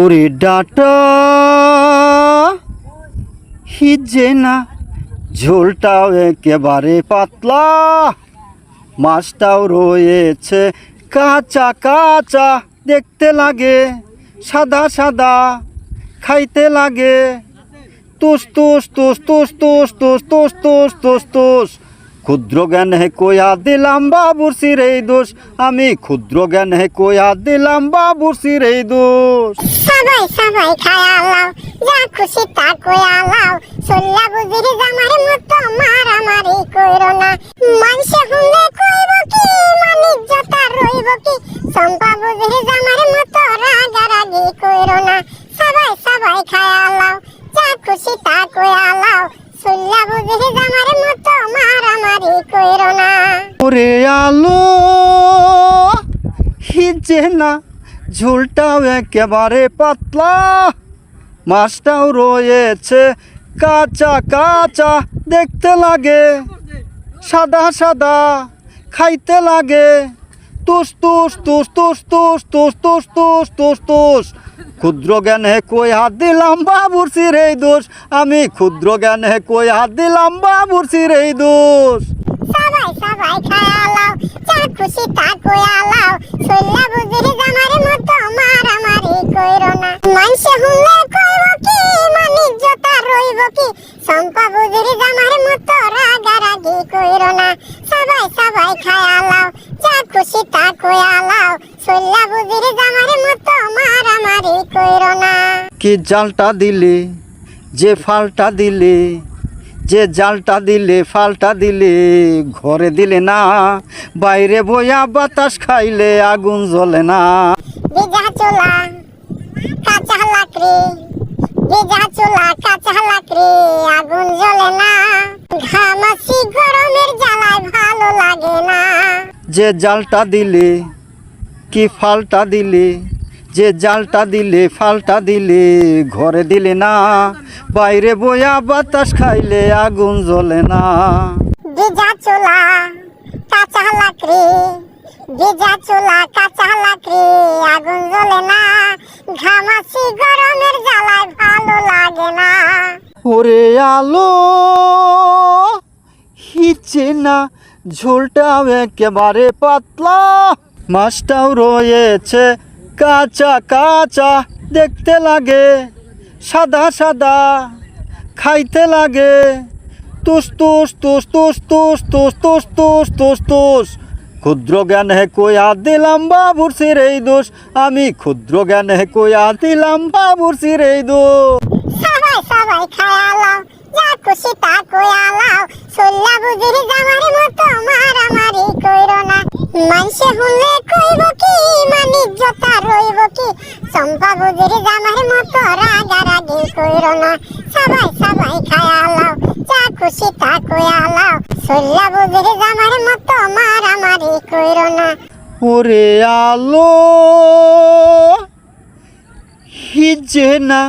ওরে ডাটা। হিজে না, ঝোলটাও একেবারে পাতলা। মাছটাও রয়েছে কাঁচা কাঁচা, দেখতে লাগে, সাদা সাদা, খাইতে লাগে। তুস তুস তুস তুস তুস তুস তুস তুস তুস তুস ক্ষুদ্র জ্ঞান হে কোয়া দিলাম বাবুর সিরেই দোষ। আমি ক্ষুদ্র জ্ঞান হে কোয়া দিলাম বাবুর সিরেই দোষ। সবাই সবাই খায়ালাও যা খুশি তা কয়ালাও সল্লা বুঝির জামার মতো মারামারি কইরো না। মানুষে হুলে ওরে আলো হিজে না, ঝোলটাও একেবারে পাতলা। মাছটাও রয়েছে কাঁচা কাঁচা, দেখতে লাগে। সাদা সাদা, খাইতে লাগে। তুস তুস তুস তুস তুস তুস তুস তুস তুস তুস। ক্ষুদ্র জ্ঞান কই হাত দিলাম বাবুর সিরেই দোষ? আমি ক্ষুদ্র জ্ঞান কই হাত দিলাম বাবুর সিরেই দোষ? সবাই খায়ালাও, যা খুশি তা কয়ালাও সল্লা বুঝির জামার মতো মারামারি কইরো না। মানুষে হুলে কইব কি মানিজ্যতা রইব কি? সম্পা বুঝির জামার মতো রাগারাগি কইরো না। সবাই সবাই খায়ালাও, যা খুশি তা কয়ালাও সল্লা বুঝির মতো কইরো না। কি জালটা দিলে, যে ফালটা দিলে যে জালটা দিলে ফালটা দিলে ঘরে দিলে না বাইরে বইয়া বাতাস খাইলে আগুন জ্বলে না। ভিজা চোলা কাঁচা লাকড়ি ভিজা চোলা কাঁচা লাকড়ি আগুন জ্বলে না। ঘামাসি গরমের জ্বালায় ভালো লাগে না। যে জালটা দিলে কি ফালটা দিলে যে জালটা দিলে ফালটা দিলে ঘরে দিলে না। বাইরে বইয়া বাতাস খাইলে আগুন জ্বলে না। ভিজা চোলা কাঁচা লাকড়ি ভিজা চোলা কাঁচা লাকড়ি আগুন জ্বলে না। ঘামাসি গরমের জ্বালায় ভালো লাগে না। ওরে আলো হিচে না। ঝোলটাও একেবারে পাতলা। মাছটাও রয়েছে কাঁচা কাঁচা দেখতে লাগে, সাদা সাদা খাইতে লাগে। তুস তুস তুস তুস তুস তুস তুস তুস তুস তুস। ক্ষুদ্র জ্ঞান হে কোয়া দিলাম বাবুর সিরেই দোষ? আমি ক্ষুদ্র জ্ঞান হে কোয়া দিলাম বাবুর সিরেই দোষ? সবাই সবাই খায়ালাও যা খুশি তা কয়ালাও মানিজ্যতা রইব কি? চম্পা বুঝির জামার মতো রাগারাগি কইরো না। সবাই সবাই খায়ালাও, যা খুশি তা কয়ালাও সল্লা বুঝির জামার মতো মারামারি কইরো না। ওরে আলো, হিজে না।